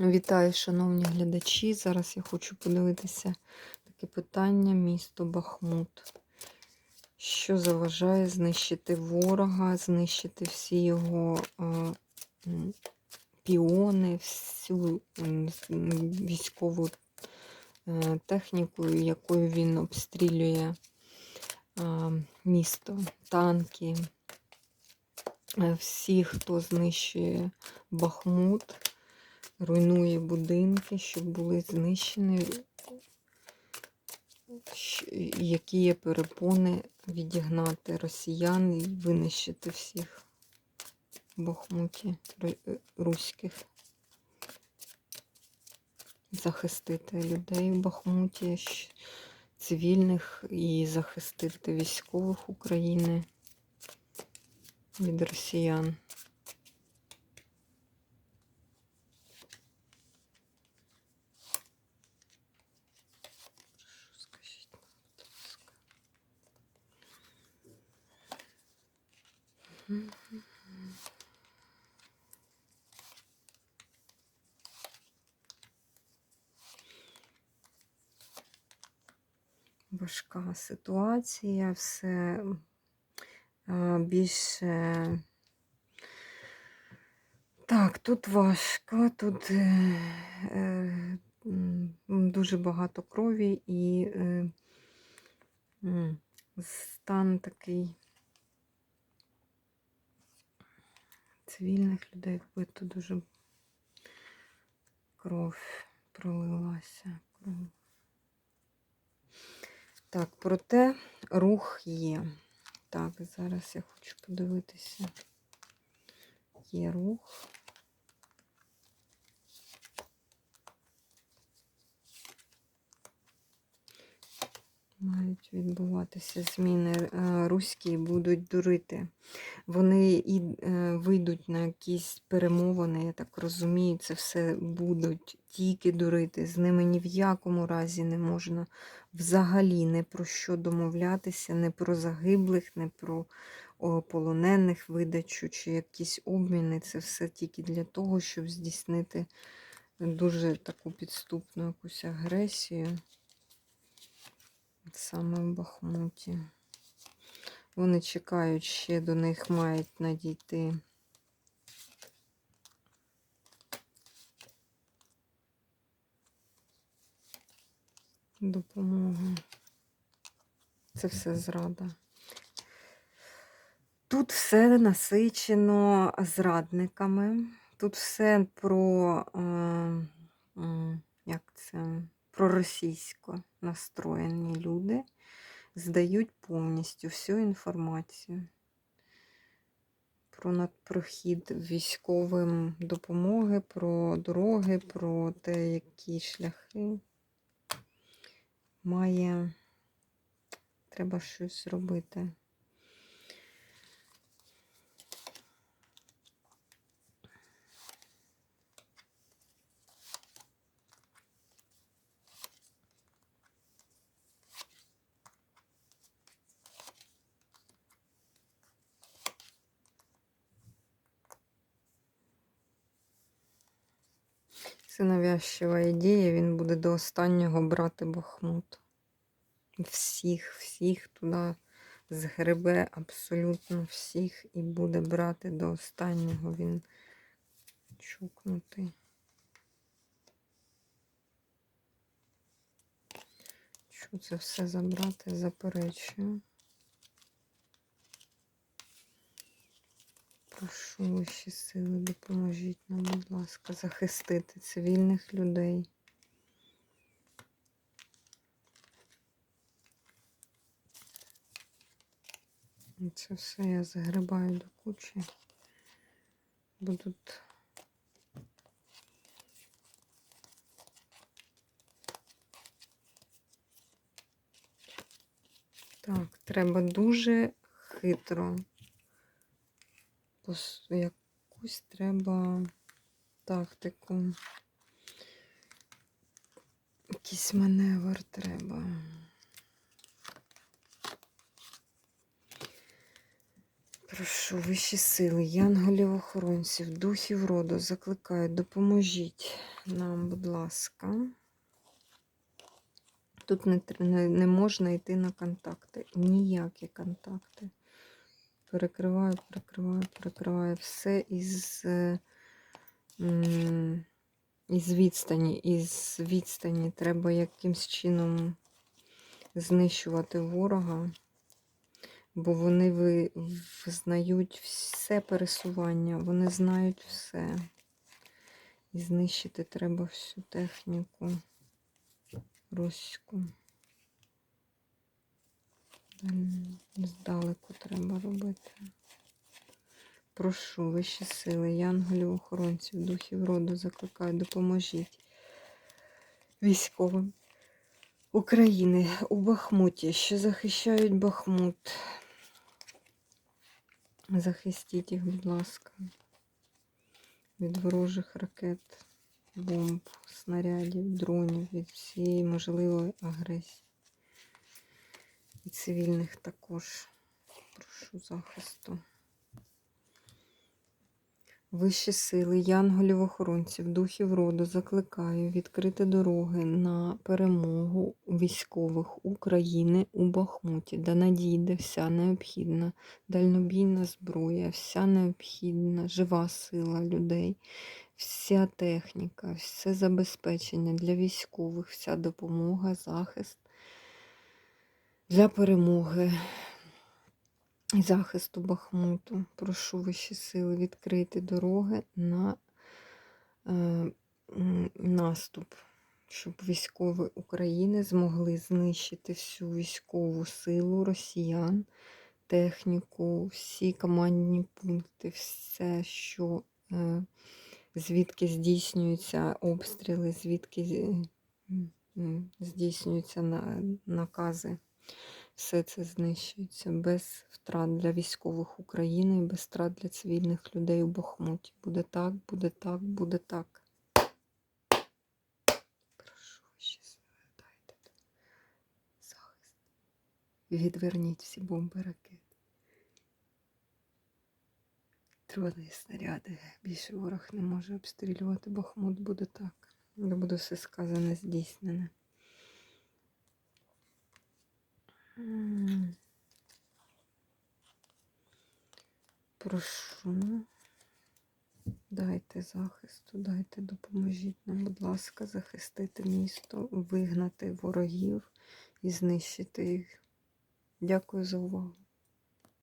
Вітаю, шановні глядачі. Зараз я хочу подивитися таке питання місто Бахмут. Що заважає знищити ворога, знищити всі його е, піони, всю військову е, техніку, якою він обстрілює е, місто, танки, е, всі, хто знищує Бахмут руйнує будинки, щоб були знищені, які є перепони відігнати росіян і винищити всіх Бахмуті руських. Захистити людей в Бахмуті, цивільних і захистити військових України від росіян. Важка ситуація, все більше. Так, тут важко, тут е, е, дуже багато крові і е, стан такий цивільних людей вбито дуже кров пролилася. Так, проте рух є. Так, зараз я хочу подивитися. Є рух. Мають відбуватися зміни. Е, Руські будуть дурити. Вони і е, вийдуть на якісь перемовини, я так розумію, це все будуть тільки дурити. З ними ні в якому разі не можна взагалі не про що домовлятися, не про загиблих, не про полонених видачу чи якісь обміни. Це все тільки для того, щоб здійснити дуже таку підступну якусь агресію. Саме в Бахмуті. Вони чекають, ще до них мають надійти. Допомога. Це все зрада. Тут все насичено зрадниками. Тут все про, е, як це, проросійсько настроєні люди здають повністю всю інформацію про надпрохід військовим допомоги, про дороги, про те, які шляхи має. Треба щось зробити. Це навязчива ідея, він буде до останнього брати Бахмут. Всіх, всіх туди згребе абсолютно всіх і буде брати до останнього. Він чукнутий. Що це все забрати? Заперечую. Прошу вищі сили, допоможіть нам, будь ласка, захистити цивільних людей. І Це все я загрибаю до кучі. Будуть Так, треба дуже хитро. Пос- Якусь треба тактику. Якийсь маневр треба. Прошу вищі сили, янголів охоронців, духів роду закликаю, допоможіть нам, будь ласка. Тут не, не, не можна йти на контакти. Ніякі контакти. Перекриваю, перекриваю, перекриваю все із, е, із відстані. Із відстані треба якимсь чином знищувати ворога, бо вони ви, взнають все пересування, вони знають все. І знищити треба всю техніку руську. Здалеку треба робити. Прошу вищі сили, янголів, охоронців, духів роду закликаю, допоможіть військовим України у Бахмуті, що захищають Бахмут. Захистіть їх, будь ласка, від ворожих ракет, бомб, снарядів, дронів, від всієї можливої агресії. І цивільних також прошу захисту. Вищі сили, янголів охоронців, духів роду закликаю відкрити дороги на перемогу військових України у Бахмуті, де надійде вся необхідна дальнобійна зброя, вся необхідна жива сила людей, вся техніка, все забезпечення для військових, вся допомога, захист для перемоги і захисту Бахмуту. Прошу вищі сили відкрити дороги на е, наступ, щоб військові України змогли знищити всю військову силу росіян, техніку, всі командні пункти, все, що е, звідки здійснюються обстріли, звідки м, здійснюються на, накази. Все це знищується без втрат для військових України і без втрат для цивільних людей у Бахмуті. Буде так, буде так, буде так. Прошу ще дайте захист. Відверніть всі бомби ракет. Дрони і снаряди. Більше ворог не може обстрілювати Бахмут. Буде так. Буде все сказане, здійснене. Прошу. Дайте захисту, дайте, допоможіть нам, будь ласка, захистити місто, вигнати ворогів і знищити їх. Дякую за увагу.